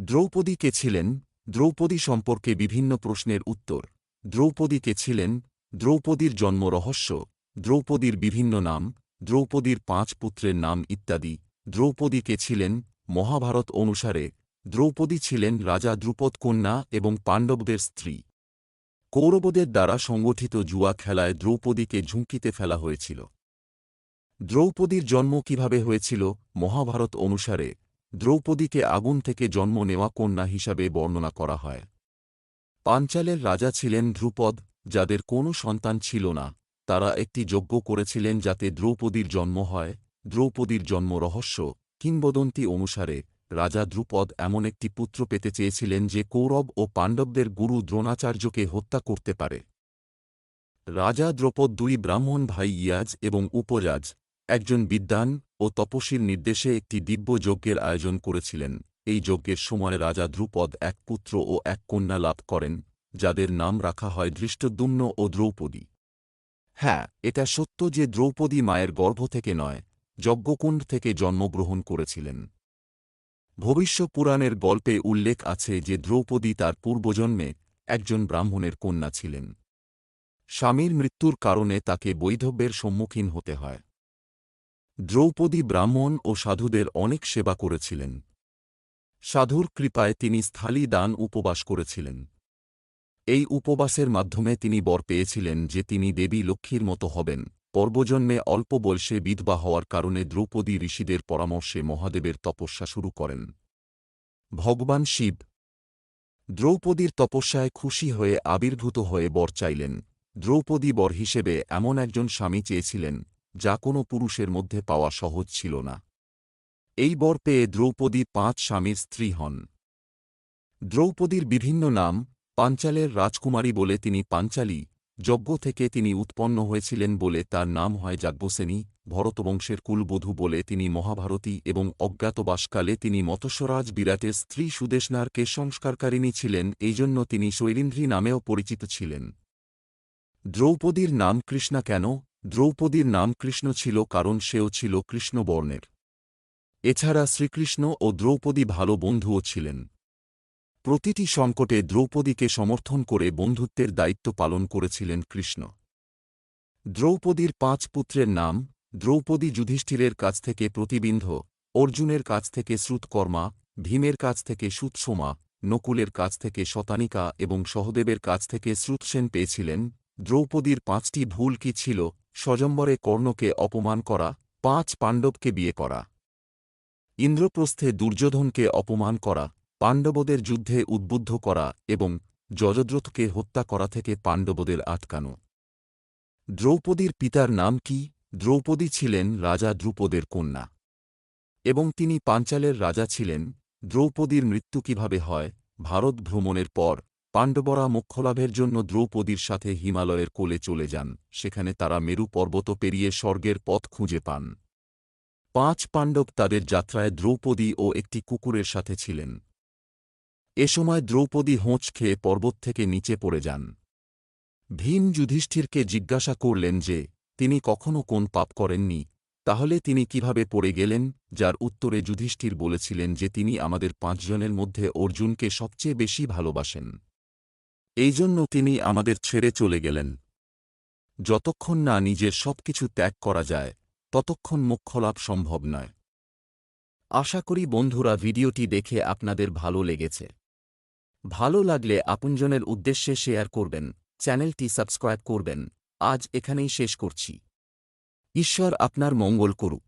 দ্রৌপদী কে ছিলেন? দ্রৌপদী সম্পর্কে বিভিন্ন প্রশ্নের উত্তর। দ্রৌপদী কে ছিলেন? দ্রৌপদীর জন্ম রহস্য। দ্রৌপদীর বিভিন্ন নাম, দ্রৌপদীর পাঁচ পুত্রের নাম ইত্যাদি। দ্রৌপদী কে ছিলেন? মহাভারত অনুসারে। দ্রৌপদী ছিলেন রাজা দ্রুপদ কন্যা এবং পাণ্ডবদের স্ত্রী। কৌরবদের দ্বারা সংগঠিত জুয়া খেলায় দ্রৌপদীকে ঝুঁকিতে ফেলা হয়েছিল। দ্রৌপদীর জন্ম কীভাবে হয়েছিল? মহাভারত অনুসারে। দ্রৌপদীকে আগুন থেকে জন্ম নেওয়া কন্যা হিসাবে বর্ণনা করা হয়। পাঞ্চালের রাজা ছিলেন ধ্রুপদ, যাদের কোনো সন্তান ছিল না। তারা একটি যজ্ঞ করেছিলেন যাতে দ্রৌপদীর জন্ম হয়। দ্রৌপদীর জন্ম রহস্য, কিংবদন্তি অনুসারে, রাজা দ্রুপদ এমন একটি পুত্র পেতে চেয়েছিলেন যে কৌরব ও পাণ্ডবদের গুরু দ্রোণাচার্যকে হত্যা করতে পারে। রাজা দ্রৌপদ দুই ব্রাহ্মণ ভাই ইয়াজ এবং উপরাজ একজন বিদ্বান ও তপস্বীর নির্দেশে একটি দিব্য যজ্ঞের আয়োজন করেছিলেন। এই যজ্ঞের সময় রাজা ধ্রুপদ এক পুত্র ও এক কন্যা লাভ করেন, যাদের নাম রাখা হয় দৃষ্টদুম্ন ও দ্রৌপদী। হ্যাঁ এটা সত্য যে দ্রৌপদী মায়ের গর্ভ থেকে নয়, যজ্ঞকুণ্ড থেকে জন্মগ্রহণ করেছিলেন। ভবিষ্য পুরাণের গল্পে উল্লেখ আছে যে দ্রৌপদী তার পূর্বজন্মে একজন ব্রাহ্মণের কন্যা ছিলেন। স্বামীর মৃত্যুর কারণে তাকে বৈধব্যের সম্মুখীন হতে হয়। দ্রৌপদী ব্রাহ্মণ ও সাধুদের অনেক সেবা করেছিলেন। সাধুর কৃপায় তিনি স্থালী দান উপবাস করেছিলেন। এই উপবাসের মাধ্যমে তিনি বর পেয়েছিলেন যে তিনি দেবী লক্ষ্মীর মতো হবেন। পর্বজন্মে অল্প বয়সে বিধবা হওয়ার কারণে দ্রৌপদী ঋষিদের পরামর্শে মহাদেবের তপস্যা শুরু করেন। ভগবান শিব দ্রৌপদীর তপস্যায় খুশি হয়ে আবির্ভূত হয়ে বর চাইলেন। দ্রৌপদী বর হিসেবে এমন একজন স্বামী চেয়েছিলেন যা কোনো পুরুষের মধ্যে পাওয়া সহজ ছিল না। এই বর পেয়ে দ্রৌপদী পাঁচ স্বামীর স্ত্রী হন। দ্রৌপদীর বিভিন্ন নাম পাঞ্চালের রাজকুমারী বলে তিনি পাঞ্চালী, যজ্ঞ থেকে তিনি উৎপন্ন হয়েছিলেন বলে তার নাম হয় যাজ্ঞসেনী, ভরতবংশের কুলবধূ বলে তিনি মহাভারতী এবং অজ্ঞাতবাসকালে তিনি মৎস্যরাজ বিরাটের স্ত্রী সুদেশনারকে সংস্কারকারিণী ছিলেন এই জন্য তিনি শৈলীন্দ্রী নামেও পরিচিত ছিলেন। দ্রৌপদীর নাম কৃষ্ণা কেন? দ্রৌপদীর নাম কৃষ্ণ ছিল কারণ সেও ছিল কৃষ্ণবর্ণের। এছাড়া শ্রীকৃষ্ণ ও দ্রৌপদী ভালো বন্ধুও ছিলেন। প্রতিটি সংকটে দ্রৌপদীকে সমর্থন করে বন্ধুত্বের দায়িত্ব পালন করেছিলেন কৃষ্ণ। দ্রৌপদীর পাঁচ পুত্রের নাম, দ্রৌপদী যুধিষ্ঠিরের কাছ থেকে প্রতিবিন্ধ অর্জুনের কাছ থেকে শ্রুতকর্মা, ভীমের কাছ থেকে সুৎসোমা, নকুলের কাছ থেকে শতানিকা এবং সহদেবের কাছ থেকে শ্রুতসেন পেয়েছিলেন। দ্রৌপদীর পাঁচটি ভুল কি ছিল? স্বজম্বরে কর্ণকে অপমান করা, পাঁচ পাণ্ডবকে বিয়ে করা। ইন্দ্রপ্রস্থে দুর্যোধনকে অপমান করা, পাণ্ডবদের যুদ্ধে উদ্বুদ্ধ করা এবং যজদ্রথকে হত্যা করা থেকে পাণ্ডবদের আটকানো। দ্রৌপদীর পিতার নাম কি? দ্রৌপদী ছিলেন রাজা দ্রুপদের কন্যা। এবং তিনি পাঞ্চালের রাজা ছিলেন। দ্রৌপদীর মৃত্যু কীভাবে হয়? ভারত ভ্রমণের পর পাণ্ডবরা মোক্ষলাভের জন্য দ্রৌপদীর সাথে হিমালয়ের কোলে চলে যান, সেখানে তারা মেরু পর্বত পেরিয়ে স্বর্গের পথ খুঁজে পান। পাঁচ পাণ্ডব তাদের যাত্রায় দ্রৌপদী ও একটি কুকুরের সাথে ছিলেন। এ সময় দ্রৌপদী হোঁচ খেয়ে পর্বত থেকে নিচে পড়ে যান। ভীম যুধিষ্ঠিরকে জিজ্ঞাসা করলেন যে, তিনি কখনও কোন পাপ করেননি? তাহলে তিনি কীভাবে পড়ে গেলেন? যার উত্তরে যুধিষ্ঠির বলেছিলেন যে, তিনি আমাদের পাঁচজনের মধ্যে অর্জুনকে সবচেয়ে বেশি ভালোবাসেন। এই জন্য তিনি আমাদের ছেড়ে চলে গেলেন। যতক্ষণ না নিজের সবকিছু ত্যাগ করা যায়, ততক্ষণ মোক্ষলাভ সম্ভব নয়। আশা করি বন্ধুরা ভিডিওটি দেখে আপনাদের ভালো লেগেছে। ভালো লাগলে আপনজনের উদ্দেশ্যে শেয়ার করবেন, চ্যানেলটি সাবস্ক্রাইব করবেন। আজ এখানেই শেষ করছি। ঈশ্বর আপনার মঙ্গল করুক।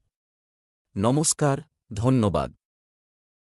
নমস্কার, ধন্যবাদ।